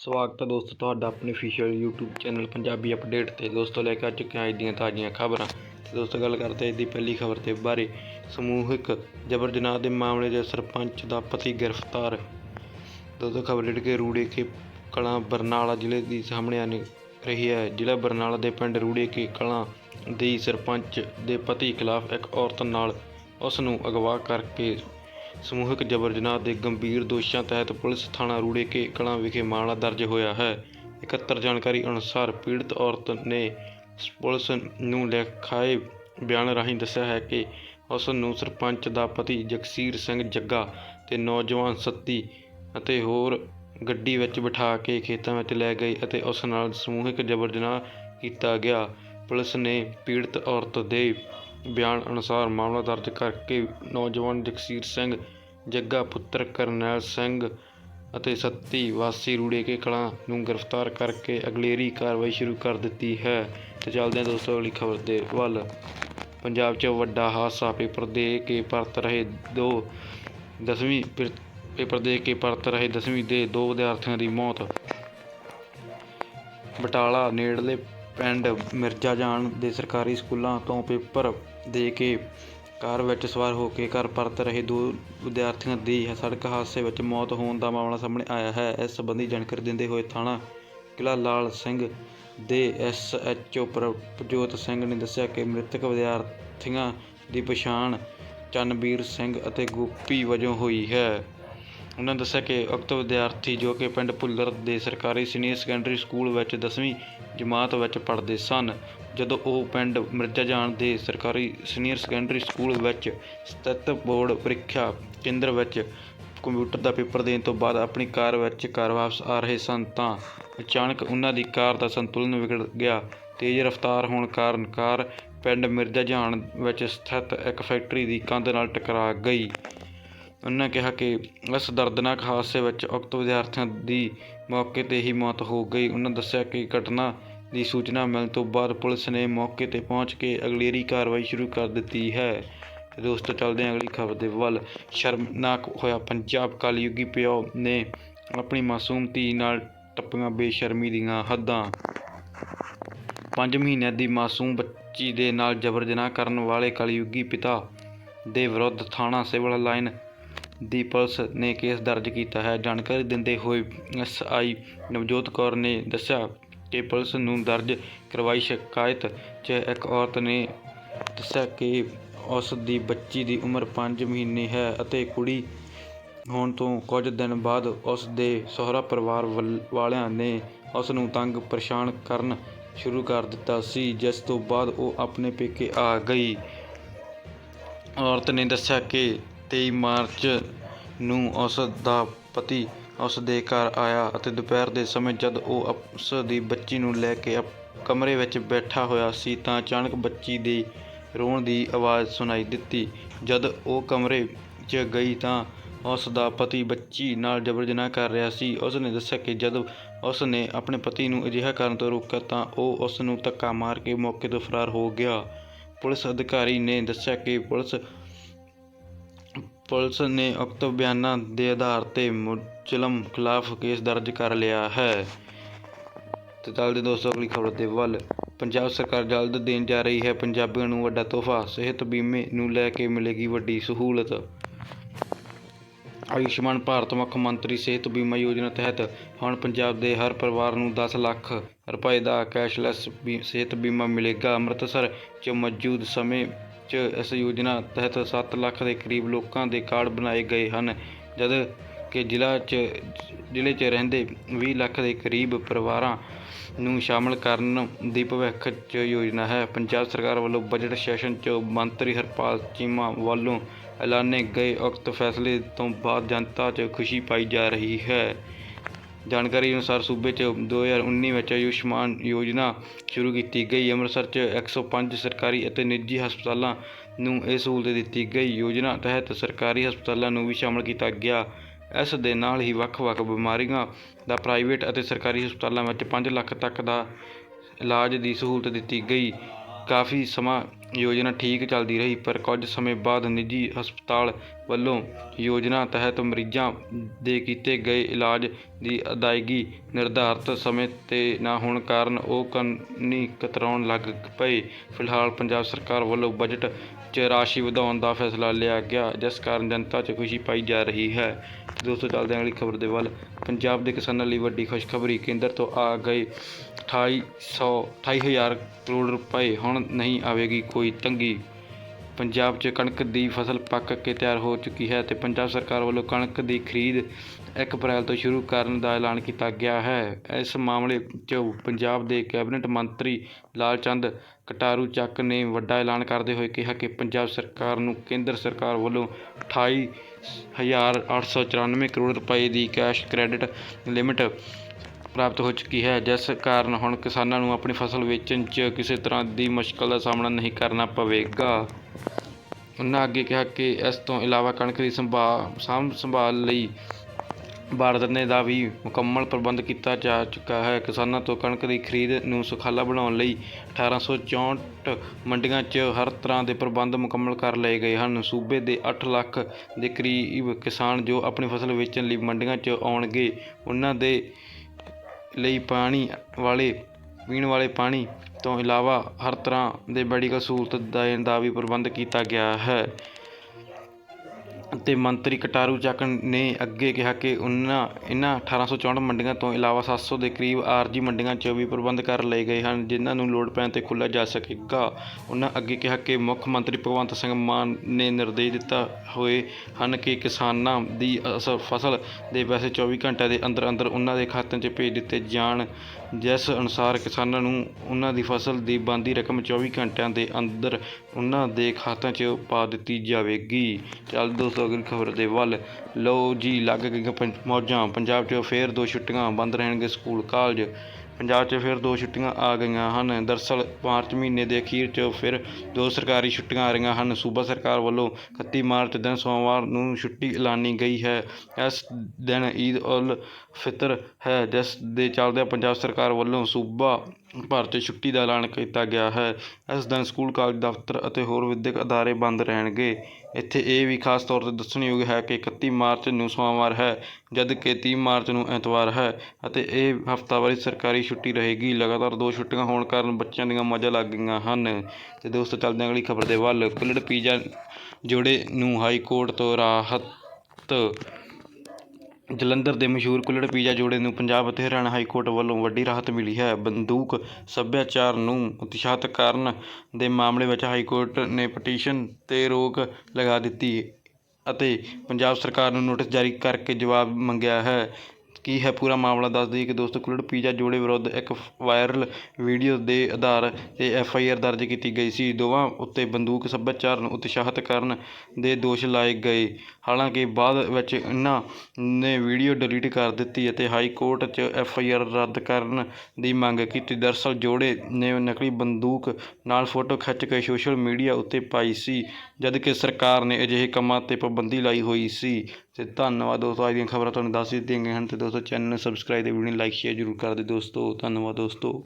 ਸਵਾਗਤ ਹੈ ਦੋਸਤੋ ਤੁਹਾਡਾ ਆਪਣੇ official YouTube channel Punjabi update ਤੇ। ਦੋਸਤੋ ਲੈ ਕੇ ਆ ਚੁੱਕੇ ਹਾਂ ਅੱਜ ਦੀਆਂ ਤਾਜ਼ੀਆਂ ਖਬਰਾਂ। ਤੇ ਦੋਸਤੋ ਗੱਲ ਕਰਦੇ ਹਾਂ ਦੀ ਪਹਿਲੀ ਖਬਰ ਦੇ ਬਾਰੇ। ਸਮੂਹਿਕ ਜਬਰ ਜਨਾਹ ਦੇ ਮਾਮਲੇ ਦੇ ਸਰਪੰਚ ਦਾ ਪਤੀ ਗ੍ਰਿਫਤਾਰ। ਦੋਸਤੋ ਖਬਰ ਜਿਹੜੀ ਕਿ ਰੂੜੇ ਕੇ ਕਲਾਂ ਬਰਨਾਲਾ ਜ਼ਿਲ੍ਹੇ ਦੀ ਸਾਹਮਣੇ ਆਣੀ ਰਹੀ ਹੈ। ਜ਼ਿਲ੍ਹਾ ਬਰਨਾਲਾ ਦੇ ਪਿੰਡ ਰੂੜੇ ਕੇ ਕਲਾਂ ਦੀ ਸਰਪੰਚ ਦੇ ਪਤੀ ਖਿਲਾਫ ਇੱਕ ਔਰਤ ਨਾਲ ਉਸ ਨੂੰ ਅਗਵਾ ਕਰਕੇ ਸਮੂਹਿਕ ਜਬਰ ਜਨਾਹ ਦੇ ਗੰਭੀਰ ਦੋਸ਼ਾਂ ਤਹਿਤ ਪੁਲਿਸ ਥਾਣਾ ਰੂੜੇ ਕੇ ਕਲਾਂ ਵਿਖੇ ਮਾਮਲਾ ਦਰਜ ਹੋਇਆ ਹੈ। ਇਕੱਤਰ ਜਾਣਕਾਰੀ ਅਨੁਸਾਰ ਪੀੜਤ ਔਰਤ ਨੇ ਪੁਲਿਸ ਨੂੰ ਲਿਖਾਏ ਬਿਆਨ ਰਾਹੀਂ ਦੱਸਿਆ ਹੈ ਕਿ ਉਸ ਨੂੰ ਸਰਪੰਚ ਦਾ ਪਤੀ ਜਗਸੀਰ ਸਿੰਘ ਜੱਗਾ ਤੇ ਨੌਜਵਾਨ ਸੱਤੀ ਅਤੇ ਹੋਰ ਗੱਡੀ ਵਿੱਚ ਬਿਠਾ ਕੇ ਖੇਤਾਂ ਵਿੱਚ ਲੈ ਗਏ ਅਤੇ ਉਸ ਨਾਲ ਸਮੂਹਿਕ ਜਬਰ ਜਨਾਹ ਕੀਤਾ ਗਿਆ। ਪੁਲਿਸ ਨੇ ਪੀੜਤ ਔਰਤ ਦੇ ਬਿਆਨ ਅਨੁਸਾਰ ਮਾਮਲਾ ਦਰਜ ਕਰਕੇ ਨੌਜਵਾਨ ਜਗਸੀਰ ਸਿੰਘ ਜੱਗਾ ਪੁੱਤਰ ਕਰਨੈਲ ਸਿੰਘ ਅਤੇ ਸੱਤੀ ਵਾਸੀ ਰੂੜੇ ਕੇ ਕਲਾਂ ਨੂੰ ਗ੍ਰਿਫਤਾਰ ਕਰਕੇ ਅਗਲੇਰੀ ਕਾਰਵਾਈ ਸ਼ੁਰੂ ਕਰ ਦਿੱਤੀ ਹੈ। ਤੇ ਚੱਲਦੇ ਹਾਂ ਦੋਸਤੋ ਅਗਲੀ ਖਬਰ ਦੇ ਵੱਲ। ਪੰਜਾਬ 'ਚ ਵੱਡਾ ਹਾਦਸਾ, ਪੇਪਰ ਦੇ ਕੇ ਪਰਤ ਰਹੇ ਦੋ ਦਸਵੀਂ ਪਿਰ- ਪੇਪਰ ਦੇ ਕੇ ਪਰਤ ਰਹੇ ਦਸਵੀਂ ਦੇ ਦੋ ਵਿਦਿਆਰਥੀਆਂ ਦੀ ਮੌਤ। ਬਟਾਲਾ ਨੇੜਲੇ ਪਿੰਡ ਮਿਰਜ਼ਾ ਜਾਨ ਦੇ ਸਰਕਾਰੀ ਸਕੂਲਾਂ ਤੋਂ ਪੇਪਰ ਦੇ ਕੇ ਕਾਰ ਵਿੱਚ ਸਵਾਰ ਹੋ ਕੇ ਘਰ ਪਰਤ ਰਹੇ ਦੋ ਵਿਦਿਆਰਥੀਆਂ ਦੀ ਸੜਕ ਹਾਦਸੇ ਵਿੱਚ ਮੌਤ ਹੋਣ ਦਾ ਮਾਮਲਾ ਸਾਹਮਣੇ ਆਇਆ ਹੈ। ਇਸ ਸੰਬੰਧੀ ਜਾਣਕਾਰੀ ਦਿੰਦੇ ਹੋਏ ਥਾਣਾ ਕਿਲ੍ਹਾ ਲਾਲ ਸਿੰਘ ਦੇ ਐਸਐਚਓ ਪ੍ਰਭਜੋਤ ਸਿੰਘ ਨੇ ਦੱਸਿਆ ਕਿ ਮ੍ਰਿਤਕ ਵਿਦਿਆਰਥੀਆਂ ਦੀ ਪਛਾਣ ਚੰਨਬੀਰ ਸਿੰਘ ਅਤੇ ਗੋਪੀ ਵਜੋਂ ਹੋਈ ਹੈ। ਉਹਨਾਂ ਦੱਸਿਆ ਕਿ ਉਕਤ ਵਿਦਿਆਰਥੀ ਜੋ ਕਿ ਪਿੰਡ ਭੁੱਲਰ ਦੇ ਸਰਕਾਰੀ ਸੀਨੀਅਰ ਸੈਕੰਡਰੀ ਸਕੂਲ ਵਿੱਚ 10ਵੀਂ ਜਮਾਤ ਵਿੱਚ ਪੜ੍ਹਦੇ ਸਨ, ਜਦੋਂ ਉਹ ਪਿੰਡ ਮਿਰਜ਼ਾ ਜਾਨ ਦੇ ਸਰਕਾਰੀ ਸੀਨੀਅਰ ਸੈਕੰਡਰੀ ਸਕੂਲ ਵਿੱਚ ਸਥਿਤ ਬੋਰਡ ਪ੍ਰੀਖਿਆ ਕੇਂਦਰ ਵਿੱਚ ਕੰਪਿਊਟਰ ਦਾ ਪੇਪਰ ਦੇਣ ਤੋਂ ਬਾਅਦ ਆਪਣੀ ਕਾਰ ਵਿੱਚ ਘਰ ਵਾਪਸ ਆ ਰਹੇ ਸਨ ਤਾਂ ਅਚਾਨਕ ਉਹਨਾਂ ਦੀ ਕਾਰ ਦਾ ਸੰਤੁਲਨ ਵਿਗੜ ਗਿਆ। ਤੇਜ਼ ਰਫ਼ਤਾਰ ਹੋਣ ਕਾਰਨ ਕਾਰ ਪਿੰਡ ਮਿਰਜ਼ਾ ਜਾਨ ਵਿੱਚ ਸਥਿਤ ਇੱਕ ਫੈਕਟਰੀ ਦੀ ਕੰਧ ਨਾਲ ਟਕਰਾ ਗਈ। ਉਹਨਾਂ ਕਿਹਾ ਕਿ ਇਸ ਦਰਦਨਾਕ ਹਾਦਸੇ ਵਿੱਚ ਉਕਤ ਵਿਦਿਆਰਥੀਆਂ ਦੀ ਮੌਕੇ 'ਤੇ ਹੀ ਮੌਤ ਹੋ ਗਈ। ਉਹਨਾਂ ਦੱਸਿਆ ਕਿ ਘਟਨਾ ਦੀ ਸੂਚਨਾ ਮਿਲਣ ਤੋਂ ਬਾਅਦ ਪੁਲਿਸ ਨੇ ਮੌਕੇ 'ਤੇ ਪਹੁੰਚ ਕੇ ਅਗਲੇਰੀ ਕਾਰਵਾਈ ਸ਼ੁਰੂ ਕਰ ਦਿੱਤੀ ਹੈ। ਤੇ ਦੋਸਤੋ, ਚੱਲਦੇ ਹਾਂ ਅਗਲੀ ਖਬਰ ਦੇ ਵੱਲ। ਸ਼ਰਮਨਾਕ ਹੋਇਆ ਪੰਜਾਬ ਕਲਯੁਗੀ ਪਿਓ ਨੇ ਆਪਣੀ ਮਾਸੂਮ ਧੀ ਨਾਲ ਟੱਪੀਆਂ ਬੇਸ਼ਰਮੀ ਦੀਆਂ ਹੱਦਾਂ। ਪੰਜ ਮਹੀਨਿਆਂ ਦੀ ਮਾਸੂਮ ਬੱਚੀ ਦੇ ਨਾਲ ਜਬਰ ਜਨਾਹ ਕਰਨ ਵਾਲੇ ਕਲਯੁਗੀ ਪਿਤਾ ਦੇ ਵਿਰੁੱਧ ਥਾਣਾ ਸਿਵਲ ਲਾਈਨ ਦੀ ਪੁਲਿਸ ਨੇ ਕੇਸ ਦਰਜ ਕੀਤਾ ਹੈ। ਜਾਣਕਾਰੀ ਦਿੰਦੇ ਹੋਏ ਐਸਆਈ ਨਵਜੋਤ ਕੌਰ ਨੇ ਦੱਸਿਆ ਕਿ ਪੁਲਿਸ ਨੂੰ ਦਰਜ ਕਰਵਾਈ ਸ਼ਿਕਾਇਤ 'ਚ ਇੱਕ ਔਰਤ ਨੇ ਦੱਸਿਆ ਕਿ ਉਸ ਦੀ ਬੱਚੀ ਦੀ ਉਮਰ 5 ਮਹੀਨੇ ਹੈ ਅਤੇ ਕੁੜੀ ਹੋਣ ਤੋਂ ਕੁਝ ਦਿਨ ਬਾਅਦ ਉਸ ਦੇ ਸਹੁਰਾ ਪਰਿਵਾਰ ਵੱਲ- ਵਾਲਿਆਂ ਨੇ ਉਸ ਨੂੰ ਤੰਗ ਪਰੇਸ਼ਾਨ ਕਰਨ ਸ਼ੁਰੂ ਕਰ ਦਿੱਤਾ ਸੀ, ਜਿਸ ਤੋਂ ਬਾਅਦ ਉਹ ਆਪਣੇ ਪੇਕੇ ਆ ਗਈ। ਔਰਤ ਨੇ ਦੱਸਿਆ ਕਿ 23 ਮਾਰਚ ਨੂੰ ਉਸ ਦਾ ਪਤੀ ਉਸ ਦੇ ਘਰ ਆਇਆ ਅਤੇ ਦੁਪਹਿਰ ਦੇ ਸਮੇਂ ਜਦ ਉਹ ਉਸ ਦੀ ਬੱਚੀ ਨੂੰ ਲੈ ਕੇ ਅਪ- ਕਮਰੇ ਵਿੱਚ ਬੈਠਾ ਹੋਇਆ ਸੀ ਤਾਂ ਅਚਾਨਕ ਬੱਚੀ ਦੀ ਰੋਣ ਦੀ ਆਵਾਜ਼ ਸੁਣਾਈ ਦਿੱਤੀ। ਜਦ ਉਹ ਕਮਰੇ 'ਚ ਗਈ ਤਾਂ ਉਸ ਦਾ ਪਤੀ ਬੱਚੀ ਨਾਲ ਜਬਰ ਜਨਾਹ ਕਰ ਰਿਹਾ ਸੀ। ਉਸ ਨੇ ਦੱਸਿਆ ਕਿ ਜਦ ਉਸ ਨੇ ਆਪਣੇ ਪਤੀ ਨੂੰ ਅਜਿਹਾ ਕਰਨ ਤੋਂ ਰੋਕਿਆ ਤਾਂ ਉਹ ਉਸ ਨੂੰ ਧੱਕਾ ਮਾਰ ਕੇ ਮੌਕੇ ਤੋਂ ਫਰਾਰ ਹੋ ਗਿਆ। ਪੁਲਿਸ ਅਧਿਕਾਰੀ ਨੇ ਦੱਸਿਆ ਕਿ ਪੁਲਿਸ ਪੁਲਿਸ ਨੇ ਉਕਤ ਬਿਆਨਾਂ ਦੇ ਆਧਾਰ ਤੇ ਮੁਲਜ਼ਮ ਖਿਲਾਫ ਕੇਸ ਦਰਜ ਕਰ ਲਿਆ ਹੈ। ਤੇ ਚੱਲਦੇ ਦੋਸਤੋ, ਅਗਲੀ ਖਬਰ ਦੇ ਵੱਲ। ਪੰਜਾਬ ਸਰਕਾਰ ਜਲਦ ਦੇਣ ਜਾ ਰਹੀ ਹੈ ਪੰਜਾਬੀਆਂ ਨੂੰ ਵੱਡਾ ਤੋਹਫਾ। ਸਿਹਤ ਬੀਮੇ ਨੂੰ ਲੈ ਕੇ ਮਿਲੇਗੀ ਵੱਡੀ ਸਹੂਲਤ। ਆਯੁਸ਼ਮਾਨ ਭਾਰਤ ਮੁੱਖ ਮੰਤਰੀ ਸਿਹਤ ਬੀਮਾ ਯੋਜਨਾ ਤਹਿਤ ਹੁਣ ਪੰਜਾਬ ਦੇ ਹਰ ਪਰਿਵਾਰ ਨੂੰ 10 ਲੱਖ ਰੁਪਏ ਦਾ ਕੈਸ਼ਲੈਸ ਬੀ- ਸਿਹਤ ਬੀਮਾ ਮਿਲੇਗਾ। ਅੰਮ੍ਰਿਤਸਰ 'ਚ ਮੌਜੂਦ ਸਮੇਂ 'ਚ ਇਸ ਯੋਜਨਾ ਤਹਿਤ 7 ਲੱਖ ਦੇ ਕਰੀਬ ਲੋਕਾਂ ਦੇ ਕਾਰਡ ਬਣਾਏ ਗਏ ਹਨ, ਜਦ ਕਿ ਜ਼ਿਲ੍ਹਾ 'ਚ, ਜ਼ਿਲ੍ਹੇ 'ਚ ਰਹਿੰਦੇ 20 ਲੱਖ ਦੇ ਕਰੀਬ ਪਰਿਵਾਰਾਂ ਨੂੰ ਸ਼ਾਮਲ ਕਰਨ ਦੀ ਭਵਿੱਖ 'ਚ ਯੋਜਨਾ ਹੈ। ਪੰਜਾਬ ਸਰਕਾਰ ਵੱਲੋਂ ਬਜਟ ਸੈਸ਼ਨ 'ਚ ਮੰਤਰੀ ਹਰਪਾਲ ਚੀਮਾ ਵੱਲੋਂ ਐਲਾਨੇ ਗਏ ਉਕਤ ਫੈਸਲੇ ਤੋਂ ਬਾਅਦ ਜਨਤਾ 'ਚ ਖੁਸ਼ੀ ਪਾਈ ਜਾ ਰਹੀ ਹੈ। ਜਾਣਕਾਰੀ ਅਨੁਸਾਰ ਸੂਬੇ 'ਚ 2019 ਵਿੱਚ ਆਯੁਸ਼ਮਾਨ ਯੋਜਨਾ ਸ਼ੁਰੂ ਕੀਤੀ ਗਈ। ਅੰਮ੍ਰਿਤਸਰ 'ਚ 105 ਸਰਕਾਰੀ ਅਤੇ ਨਿੱਜੀ ਹਸਪਤਾਲਾਂ ਨੂੰ ਇਹ ਸਹੂਲਤ ਦਿੱਤੀ ਗਈ। ਯੋਜਨਾ ਤਹਿਤ ਸਰਕਾਰੀ ਹਸਪਤਾਲਾਂ ਨੂੰ ਵੀ ਸ਼ਾਮਲ ਕੀਤਾ ਗਿਆ। ਇਸ ਦੇ ਨਾਲ ਹੀ ਵੱਖ-ਵੱਖ ਬਿਮਾਰੀਆਂ ਦਾ ਪ੍ਰਾਈਵੇਟ ਅਤੇ ਸਰਕਾਰੀ ਹਸਪਤਾਲਾਂ ਵਿੱਚ 5 ਲੱਖ ਤੱਕ ਦਾ ਇਲਾਜ ਦੀ ਸਹੂਲਤ ਦਿੱਤੀ ਗਈ। ਕਾਫੀ ਸਮਾਂ ਯੋਜਨਾ ਠੀਕ ਚੱਲਦੀ ਰਹੀ, ਪਰ ਕੁਝ ਸਮੇਂ ਬਾਅਦ ਨਿੱਜੀ ਹਸਪਤਾਲ ਵੱਲੋਂ ਯੋਜਨਾ ਤਹਿਤ ਮਰੀਜ਼ਾਂ ਦੇ ਕੀਤੇ ਗਏ ਇਲਾਜ ਦੀ ਅਦਾਇਗੀ ਨਿਰਧਾਰਤ ਸਮੇਂ 'ਤੇ ਨਾ ਹੋਣ ਕਾਰਨ ਉਹ ਕਾਨੂੰਨੀ ਕਤਰਾਉਣ ਲੱਗ ਪਏ। ਫਿਲਹਾਲ ਪੰਜਾਬ ਸਰਕਾਰ ਵੱਲੋਂ ਬਜਟ 'ਚ ਰਾਸ਼ੀ ਵਧਾਉਣ ਦਾ ਫੈਸਲਾ ਲਿਆ ਗਿਆ, ਜਿਸ ਕਾਰਨ ਜਨਤਾ 'ਚ ਖੁਸ਼ੀ ਪਾਈ ਜਾ ਰਹੀ ਹੈ। ਦੋਸਤੋ, ਚੱਲਦੇ ਹਾਂ ਅਗਲੀ ਖਬਰ ਦੇ ਵੱਲ। ਪੰਜਾਬ ਦੇ ਕਿਸਾਨਾਂ ਲਈ ਵੱਡੀ ਖੁਸ਼ਖਬਰੀ, ਕੇਂਦਰ ਤੋਂ ਆ ਗਏ 2800 28000 ਕਰੋੜ ਰੁਪਏ, ਹੁਣ ਨਹੀਂ ਆਵੇਗੀ ਕੋਈ ਤੰਗੀ। ਪੰਜਾਬ 'ਚ ਕਣਕ ਦੀ ਫਸਲ ਪੱਕ ਕੇ ਤਿਆਰ ਹੋ ਚੁੱਕੀ ਹੈ ਤੇ ਪੰਜਾਬ ਸਰਕਾਰ ਵੱਲੋਂ ਕਣਕ ਦੀ ਖਰੀਦ ਇੱਕ ਅਪ੍ਰੈਲ ਤੋਂ ਸ਼ੁਰੂ ਕਰਨ ਦਾ ਐਲਾਨ ਕੀਤਾ ਗਿਆ ਹੈ। ਇਸ ਮਾਮਲੇ 'ਚ ਪੰਜਾਬ ਦੇ ਕੈਬਨਿਟ ਮੰਤਰੀ ਲਾਲਚੰਦ ਕਟਾਰੂ ਚੱਕ ਨੇ ਵੱਡਾ ਐਲਾਨ ਕਰਦੇ ਹੋਏ ਕਿਹਾ ਕਿ ਪੰਜਾਬ ਸਰਕਾਰ ਨੂੰ ਕੇਂਦਰ ਸਰਕਾਰ ਵੱਲੋਂ 28894 ਕਰੋੜ ਰੁਪਏ ਦੀ ਕੈਸ਼ ਕ੍ਰੈਡਿਟ ਲਿਮਿਟ ਪ੍ਰਾਪਤ ਹੋ ਚੁੱਕੀ ਹੈ। ਜਿਸ ਕਾਰਨ ਹੁਣ ਕਿਸਾਨਾਂ ਨੂੰ ਆਪਣੀ ਫਸਲ ਵੇਚਣ 'ਚ ਕਿਸੇ ਤਰ੍ਹਾਂ ਦੀ ਮੁਸ਼ਕਲ ਦਾ ਸਾਹਮਣਾ ਨਹੀਂ ਕਰਨਾ ਪਵੇਗਾ। ਉਨ੍ਹਾਂ ਅੱਗੇ ਕਿਹਾ ਕਿ ਇਸ ਤੋਂ ਇਲਾਵਾ ਕਣਕ ਦੀ ਸੰਭਾਲ ਸਾਂਭ ਸੰਭਾਲ ਲਈ ਬਾਰਦਾਨੇ ਦਾ ਵੀ ਮੁਕੰਮਲ ਪ੍ਰਬੰਧ ਕੀਤਾ ਜਾ ਚੁੱਕਾ ਹੈ। ਕਿਸਾਨਾਂ ਤੋਂ ਕਣਕ ਦੀ ਖਰੀਦ ਨੂੰ ਸੁਖਾਲਾ ਬਣਾਉਣ ਲਈ 1864 ਮੰਡੀਆਂ 'ਚ ਹਰ ਤਰ੍ਹਾਂ ਦੇ ਪ੍ਰਬੰਧ ਮੁਕੰਮਲ ਕਰ ਲਏ ਗਏ ਹਨ। ਸੂਬੇ ਦੇ 8 ਲੱਖ ਦੇ ਕਰੀਬ ਕਿਸਾਨ ਜੋ ਆਪਣੀ ਫਸਲ ਵੇਚਣ ਲਈ ਮੰਡੀਆਂ 'ਚ ਆਉਣਗੇ, ਉਹਨਾਂ ਦੇ ਲਈ ਪਾਣੀ ਵਾਲੇ, ਪੀਣ ਵਾਲੇ ਪਾਣੀ ਤੋਂ ਇਲਾਵਾ ਹਰ ਤਰ੍ਹਾਂ ਦੇ ਮੈਡੀਕਲ ਸਹੂਲਤ ਦੇਣ ਦਾ ਵੀ ਪ੍ਰਬੰਧ ਕੀਤਾ ਗਿਆ ਹੈ। ਅਤੇ ਮੰਤਰੀ ਕਟਾਰੂ ਚੱਕ ਨੇ ਅੱਗੇ ਕਿਹਾ ਕਿ ਉਨ੍ਹਾਂ ਇਹਨਾਂ 1864 ਮੰਡੀਆਂ ਤੋਂ ਇਲਾਵਾ ਸੱਤ ਸੌ ਦੇ ਕਰੀਬ ਆਰਜੀ ਮੰਡੀਆਂ 'ਚ ਵੀ ਪ੍ਰਬੰਧ ਕਰ ਲਏ ਗਏ ਹਨ, ਜਿਨ੍ਹਾਂ ਨੂੰ ਲੋੜ ਪੈਣ 'ਤੇ ਖੋਲ੍ਹਿਆ ਜਾ ਸਕੇਗਾ। ਉਨ੍ਹਾਂ ਅੱਗੇ ਕਿਹਾ ਕਿ ਮੁੱਖ ਮੰਤਰੀ ਭਗਵੰਤ ਸਿੰਘ ਮਾਨ ਨੇ ਨਿਰਦੇਸ਼ ਦਿੱਤਾ ਹੋਏ ਹਨ ਕਿ ਕਿਸਾਨਾਂ ਦੀ ਅਸ- ਫਸਲ ਦੇ ਪੈਸੇ 24 ਘੰਟਿਆਂ ਦੇ ਅੰਦਰ ਅੰਦਰ ਉਨ੍ਹਾਂ ਦੇ ਖਾਤਿਆਂ 'ਚ ਭੇਜ ਦਿੱਤੇ ਜਾਣ। ਜਿਸ ਅਨੁਸਾਰ ਕਿਸਾਨਾਂ ਨੂੰ ਉਨ੍ਹਾਂ ਦੀ ਫਸਲ ਦੀ ਬਣਦੀ ਰਕਮ 24 ਘੰਟਿਆਂ ਦੇ ਅੰਦਰ ਉਨ੍ਹਾਂ ਦੇ ਖਾਤਿਆਂ 'ਚ ਪਾ ਦਿੱਤੀ ਜਾਵੇਗੀ। ਚੱਲ ਦੋਸਤੋ, ਅਗਲੀ ਖਬਰ ਦੇ ਵੱਲ। ਲਓ ਜੀ, ਲੱਗ ਗਈਆਂ ਮੌਜਾਂ। ਪੰਜਾਬ 'ਚ ਫੇਰ ਦੋ ਛੁੱਟੀਆਂ ਬੰਦ ਰਹਿਣਗੇ ਸਕੂਲ ਕਾਲਜ ਪੰਜਾਬ 'ਚ ਫਿਰ ਦੋ ਛੁੱਟੀਆਂ ਆ ਗਈਆਂ ਹਨ। ਦਰਅਸਲ ਮਾਰਚ ਮਹੀਨੇ ਦੇ ਅਖੀਰ 'ਚ ਫਿਰ ਦੋ ਸਰਕਾਰੀ ਛੁੱਟੀਆਂ ਆ ਰਹੀਆਂ ਹਨ। ਸੂਬਾ ਸਰਕਾਰ ਵੱਲੋਂ 31 ਮਾਰਚ ਦਿਨ ਸੋਮਵਾਰ ਨੂੰ ਛੁੱਟੀ ਐਲਾਨੀ ਗਈ ਹੈ। ਇਸ ਦਿਨ ਈਦ ਉਲ ਫਿਤਰ ਹੈ, ਜਿਸ ਦੇ ਚੱਲਦਿਆਂ ਪੰਜਾਬ ਸਰਕਾਰ ਵੱਲੋਂ ਸੂਬਾ ਭਰ 'ਚ ਛੁੱਟੀ ਦਾ ਐਲਾਨ ਕੀਤਾ ਗਿਆ ਹੈ। ਇਸ ਦਿਨ ਸਕੂਲ, ਕਾਲਜ ਦਫ਼ਤਰ ਅਤੇ ਹੋਰ ਵਿੱਦਿਅਕ ਅਦਾਰੇ ਬੰਦ ਰਹਿਣਗੇ। ਇੱਥੇ ਇਹ ਵੀ ਖਾਸ ਤੌਰ ਤੇ ਦੱਸਣਯੋਗ ਹੈ ਕਿ 31 ਮਾਰਚ ਨੂੰ ਸੋਮਵਾਰ ਹੈ, ਜਦ ਕਿ 30 ਮਾਰਚ ਨੂੰ ਐਤਵਾਰ ਹੈ ਅਤੇ ਇਹ ਹਫ਼ਤਾਵਾਰੀ ਸਰਕਾਰੀ ਛੁੱਟੀ ਰਹੇਗੀ। ਲਗਾਤਾਰ ਦੋ ਛੁੱਟੀਆਂ ਹੋਣ ਕਾਰਨ ਬੱਚਿਆਂ ਦੀਆਂ ਮੌਜਾਂ ਲੱਗ ਗਈਆਂ ਹਨ। ਅਤੇ ਦੋਸਤੋ ਚੱਲਦੇ ਹਾਂ ਅਗਲੀ ਖਬਰ ਦੇ ਵੱਲ, ਕੁੱਲੜ ਪੀਜ਼ਾ ਜੋੜੇ ਨੂੰ ਹਾਈ ਕੋਰਟ ਤੋਂ ਰਾਹਤ ਜਲੰਧਰ ਦੇ ਮਸ਼ਹੂਰ ਕੁੱਲੜ ਪੀਜ਼ਾ ਜੋੜੇ ਨੂੰ ਪੰਜਾਬ ਅਤੇ ਹਰਿਆਣਾ ਹਾਈ ਕੋਰਟ ਵੱਲੋਂ ਵੱਡੀ ਰਾਹਤ ਮਿਲੀ ਹੈ। ਬੰਦੂਕ ਸੱਭਿਆਚਾਰ ਨੂੰ ਉਤਸ਼ਾਹਿਤ ਕਰਨ ਦੇ ਮਾਮਲੇ ਵਿੱਚ ਹਾਈ ਕੋਰਟ ਨੇ ਪਟੀਸ਼ਨ 'ਤੇ ਰੋਕ ਲਗਾ ਦਿੱਤੀ ਅਤੇ ਪੰਜਾਬ ਸਰਕਾਰ ਨੂੰ ਨੋਟਿਸ ਜਾਰੀ ਕਰਕੇ ਜਵਾਬ ਮੰਗਿਆ ਹੈ। ਕੀ ਹੈ ਪੂਰਾ ਮਾਮਲਾ ਦੱਸ ਦਈਏ ਕਿ ਦੋਸਤੋ, ਕੁੱਲੜ ਪੀਜ਼ਾ ਜੋੜੇ ਵਿਰੁੱਧ ਇੱਕ ਵਾਇਰਲ ਵੀਡੀਓ ਦੇ ਆਧਾਰ 'ਤੇ ਐਫ ਆਈ ਆਰ ਦਰਜ ਕੀਤੀ ਗਈ ਸੀ। ਦੋਵਾਂ ਉੱਤੇ ਬੰਦੂਕ ਸੱਭਿਆਚਾਰ ਨੂੰ ਉਤਸ਼ਾਹਿਤ ਕਰਨ ਦੇ ਦੋਸ਼ ਲਾਏ ਗਏ। ਹਾਲਾਂਕਿ ਬਾਅਦ ਵਿੱਚ ਇਹਨਾਂ ਨੇ ਵੀਡੀਓ ਡਿਲੀਟ ਕਰ ਦਿੱਤੀ ਅਤੇ ਹਾਈ ਕੋਰਟ 'ਚ ਐਫ ਆਈ ਆਰ ਰੱਦ ਕਰਨ ਦੀ ਮੰਗ ਕੀਤੀ। ਦਰਅਸਲ ਜੋੜੇ ਨੇ ਨਕਲੀ ਬੰਦੂਕ ਨਾਲ ਫੋਟੋ ਖਿੱਚ ਕੇ ਸੋਸ਼ਲ ਮੀਡੀਆ ਉੱਤੇ ਪਾਈ ਸੀ, ਜਦਕਿ ਸਰਕਾਰ ਨੇ ਅਜਿਹੇ ਕੰਮਾਂ 'ਤੇ ਪਾਬੰਦੀ ਲਾਈ ਹੋਈ ਸੀ। ਤੇ ਧੰਨਵਾਦ ਦੋਸਤੋ, ਅੱਜ ਦੀਆਂ ਖਬਰਾਂ ਤੁਹਾਨੂੰ ਦੱਸ ਦਿੱਤੀਆਂ ਗਈਆਂ ਹਨ ਤੇ ਦੋਸਤੋ, ਚੈਨਲ ਨੂੰ ਸਬਸਕ੍ਰਾਈਬ ਤੇ ਵੀਡੀਓ ਨੂੰ ਲਾਈਕ, ਸ਼ੇਅਰ ਜ਼ਰੂਰ ਕਰ ਦਿਓ ਦੋਸਤੋ। ਧੰਨਵਾਦ ਦੋਸਤੋ।